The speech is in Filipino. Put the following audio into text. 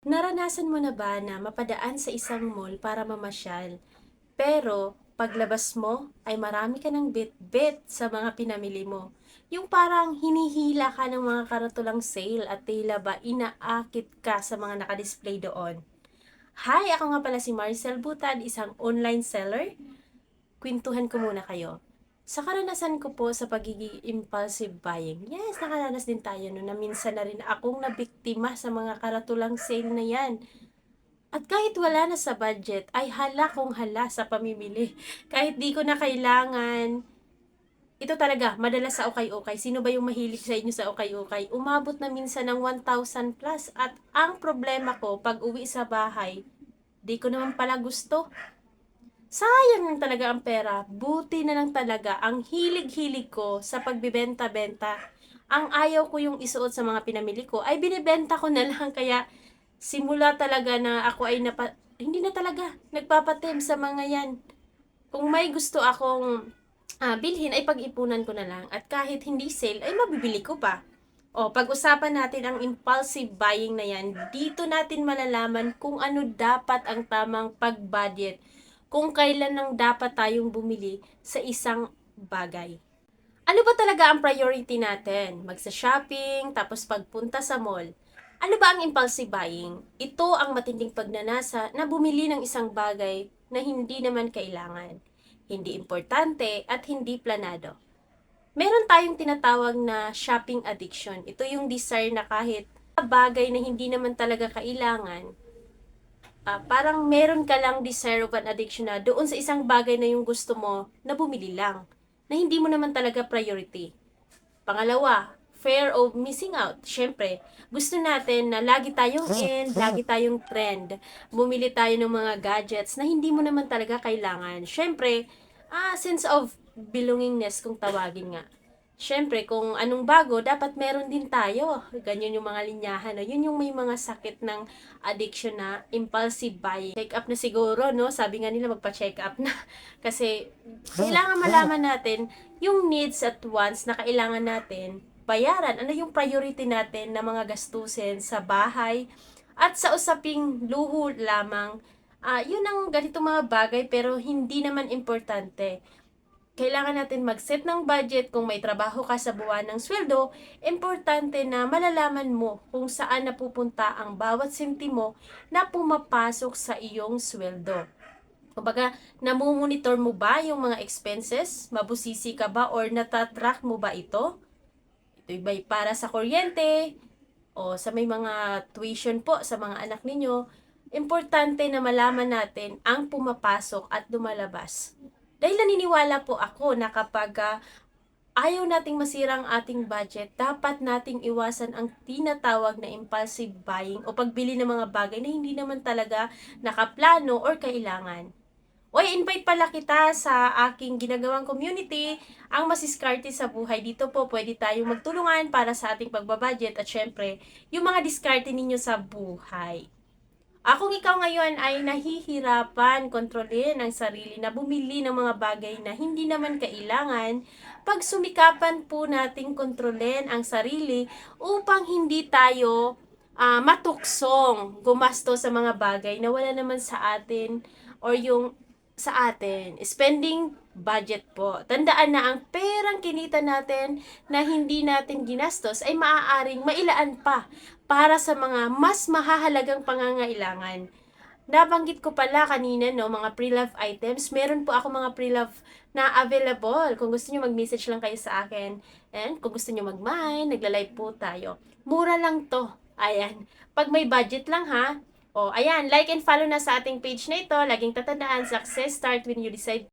Naranasan mo na ba na mapadaan sa isang mall para mamasyal, pero paglabas mo ay marami ka ng bit-bit sa mga pinamili mo? Yung parang hinihila ka ng mga karatulang sale at tila ba inaakit ka sa mga nakadisplay doon? Hi, ako nga pala si Marcel Butad, isang online seller. Kwentuhan ko muna kayo. Sa karanasan ko po sa pagiging impulsive buying, yes, nakaranas din tayo no, na minsan na rin akong nabiktima sa mga karatulang sale na yan. At kahit wala na sa budget, ay hala kong hala sa pamimili. Kahit di ko na kailangan, ito talaga, madalas sa ukay-ukay. Sino ba yung mahilig sa inyo sa ukay-ukay? Umabot na minsan ng 1,000 plus. At ang problema ko, pag uwi sa bahay, di ko naman pala gusto. Sayang lang talaga ang pera. Buti na lang talaga ang hilig-hilig ko sa pagbibenta-benta. Ang ayaw ko yung isuot sa mga pinamili ko ay binibenta ko na lang. Kaya simula talaga na ako ay napa... Hindi na talaga. Nagpapatim sa mga yan. Kung may gusto akong ah, bilhin ay pag-ipunan ko na lang. At kahit hindi sale ay mabibili ko pa. O, pag-usapan natin ang impulsive buying na yan, dito natin malalaman kung ano dapat ang tamang pag-budget kung kailan nang dapat tayong bumili sa isang bagay. Ano ba talaga ang priority natin? Magsa-shopping, tapos pagpunta sa mall. Ano ba ang impulsive buying? Ito ang matinding pagnanasa na bumili ng isang bagay na hindi naman kailangan, hindi importante at hindi planado. Meron tayong tinatawag na shopping addiction. Ito yung desire na kahit bagay na hindi naman talaga kailangan, ah, parang meron ka lang desire of an addiction na doon sa isang bagay na yung gusto mo na bumili lang, na hindi mo naman talaga priority. Pangalawa, fear of missing out. Siyempre, gusto natin na lagi tayong in, lagi tayong trend. Bumili tayo ng mga gadgets na hindi mo naman talaga kailangan. Siyempre, ah, sense of belongingness kung tawagin nga. Siyempre, kung anong bago, dapat meron din tayo. Ganyan yung mga linyahan. No? Yun yung may mga sakit ng addiction na impulsive buying. Check up na siguro, no? Sabi nga nila magpa-check up na. Kasi, kailangan malaman natin yung needs at wants na kailangan natin bayaran. Ano yung priority natin na mga gastusin sa bahay at sa usaping luho lamang. Ah, yun ang ganitong mga bagay pero hindi naman importante kailangan natin mag-set ng budget kung may trabaho ka sa buwan ng sweldo, importante na malalaman mo kung saan napupunta ang bawat sentimo na pumapasok sa iyong sweldo. Kumbaga, namumonitor mo ba yung mga expenses? Mabusisi ka ba or natatrack mo ba ito? Ito ba para sa kuryente o sa may mga tuition po sa mga anak ninyo? Importante na malaman natin ang pumapasok at lumalabas dahil naniniwala po ako na kapag uh, ayaw nating masira ang ating budget, dapat nating iwasan ang tinatawag na impulsive buying o pagbili ng mga bagay na hindi naman talaga nakaplano or kailangan. Oy, invite pala kita sa aking ginagawang community, ang masiskarte sa buhay. Dito po pwede tayong magtulungan para sa ating pagbabudget at syempre, yung mga diskarte ninyo sa buhay. Akong ikaw ngayon ay nahihirapan kontrolin ang sarili na bumili ng mga bagay na hindi naman kailangan, pag sumikapan po nating kontrolin ang sarili upang hindi tayo uh, matuksong gumasto sa mga bagay na wala naman sa atin or yung sa atin. Spending budget po. Tandaan na ang perang kinita natin na hindi natin ginastos ay maaaring mailaan pa para sa mga mas mahahalagang pangangailangan. Nabanggit ko pala kanina, no, mga pre-love items. Meron po ako mga pre-love na available. Kung gusto niyo mag-message lang kayo sa akin. And kung gusto niyo mag-mine, nagla-live po tayo. Mura lang to. Ayan. Pag may budget lang ha, o, ayan, like and follow na sa ating page na ito. Laging tatandaan, success start when you decide